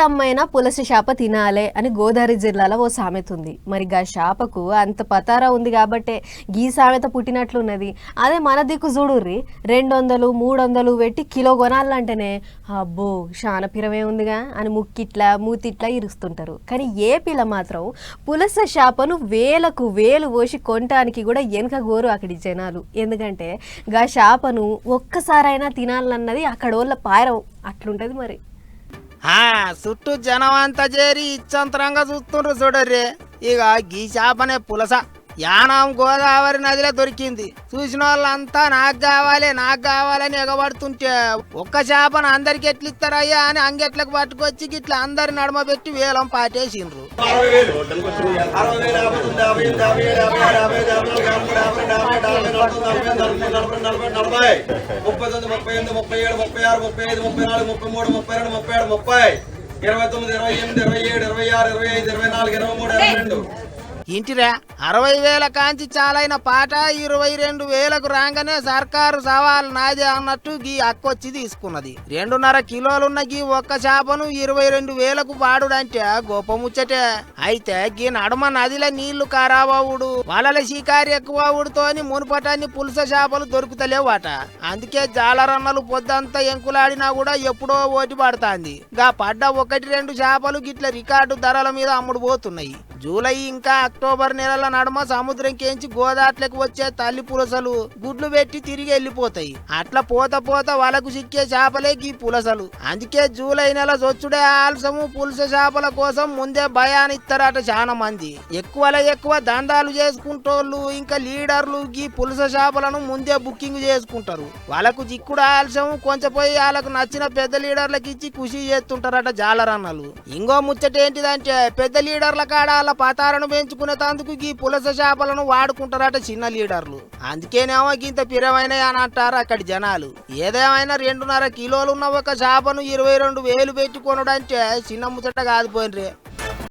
రమ్మైనా పులస చేప తినాలే అని గోదావరి జిల్లాలో ఓ సామెత ఉంది. మరి గా చేపకు అంత పతారా ఉంది కాబట్టే గీ సామెత పుట్టినట్లున్నది. అదే మన దిక్కు చూడుర్రి రెండు వందలు మూడు వందలు పెట్టి కిలో కొనాలంటేనే అబ్బో శాన పిరమే ఉందిగా అని ముక్కిట్లా మూతిట్లా ఇరుస్తుంటారు. కానీ ఏపీలో మాత్రం పులస చేపను వేలకు వేలు పోసి కొనటానికి కూడా వెనక గోరు అక్కడి జనాలు. ఎందుకంటే గా చేపను ఒక్కసారైనా తినాలన్నది అక్కడ వాళ్ళ పాయరం అట్లుంటది మరి. చుట్టూ జనం అంతా చేరి ఇచ్చంతరంగా చూస్తుండ్రు చూడర్రే. ఇక గీ చేపనే పులస. యానం గోదావరి నదిలో దొరికింది చూసిన వాళ్ళంతా నాకు కావాలి నాకు కావాలని ఎగబడుతుంటే ఒక్క చేపను అందరికి ఎట్లిస్తారయ్యా అని అంగెట్లకు పట్టుకొచ్చి గిట్ల అందరి నడమ పెట్టి వేలం పాటేసిండ్రు ముప్పై తొమ్మిది ముప్పై ఎనిమిది ముప్పై ఏడు ముప్పై ఆరు ముప్పై ఐదు ముప్పై నాలుగు ముప్పై మూడు ముప్పై రెండు ముప్పై ఏడు ముప్పై ఇరవై తొమ్మిది ఇరవై ఎనిమిది ఇరవై ఏడు ఇరవై ఆరు ఇరవై ఐదు ఇరవై నాలుగు ఇరవై మూడు ఇరవై రెండు ఇంటిరా అరవై వేల కాంచి చాలైన పాట ఇరవై రెండు వేలకు రాగానే సర్కారు సవాల్ నాదే అన్నట్టు గీ అక్కొచ్చి తీసుకున్నది. రెండున్నర కిలోలున్న గీ ఒక్క చేపను ఇరవై రెండు వేలకు పాడుడంటే గొప్ప ముచ్చటే అయితే గీ నడుమ నదిలో నీళ్ళు కారాబావుడు వలల షికారి ఎక్కువ మునుపటాన్ని పులుస చేపలు దొరుకుతలేవట. అందుకే జాలరన్నలు పొద్దంతా ఎంకులాడినా కూడా ఎప్పుడో ఓటి పడుతాంది. గా పడ్డ ఒకటి రెండు చేపలు గిట్ల రికార్డు ధరల మీద అమ్ముడు పోతున్నాయి. జూలై ఇంకా అక్టోబర్ నెలల నడుమ సముద్రం కేంచి గోదాట్లకు వచ్చే తల్లి పులసలు గుడ్లు పెట్టి తిరిగి వెళ్ళిపోతాయి. అట్లా పోత పోత వాళ్ళకు సిక్కే చేపలే గీ పులసలు. అందుకే జూలై నెల చొచ్చుడే ఆలసము పులస చేపల కోసం ముందే భయానిస్తారట చాలా మంది ఎక్కువలో ఎక్కువ దందాలు చేసుకుంటోళ్ళు ఇంకా లీడర్లు గీ పులస చేపలను ముందే బుకింగ్ చేసుకుంటారు. వాళ్ళకు చిక్కుడు ఆలస్యం కొంచెం పోయి వాళ్ళకు నచ్చిన పెద్ద లీడర్లకు ఇచ్చి ఖుషి చేస్తుంటారట జాలరన్నలు. ఇంకో ముచ్చట ఏంటిదంటే పెద్ద లీడర్ల కాడ వాళ్ళ పతారను పెంచుకునే తందుకు ఈ పులస చేపలను వాడుకుంటారట చిన్న లీడర్లు. అందుకేనేమో గింత పిరమైన అని అంటారు అక్కడి జనాలు. ఏదేమైనా రెండున్నర కిలోలు ఉన్న ఒక చేపను ఇరవై రెండు వేలు పెట్టి కొనడంటే చిన్న ముచ్చట కాదు పోయినరే.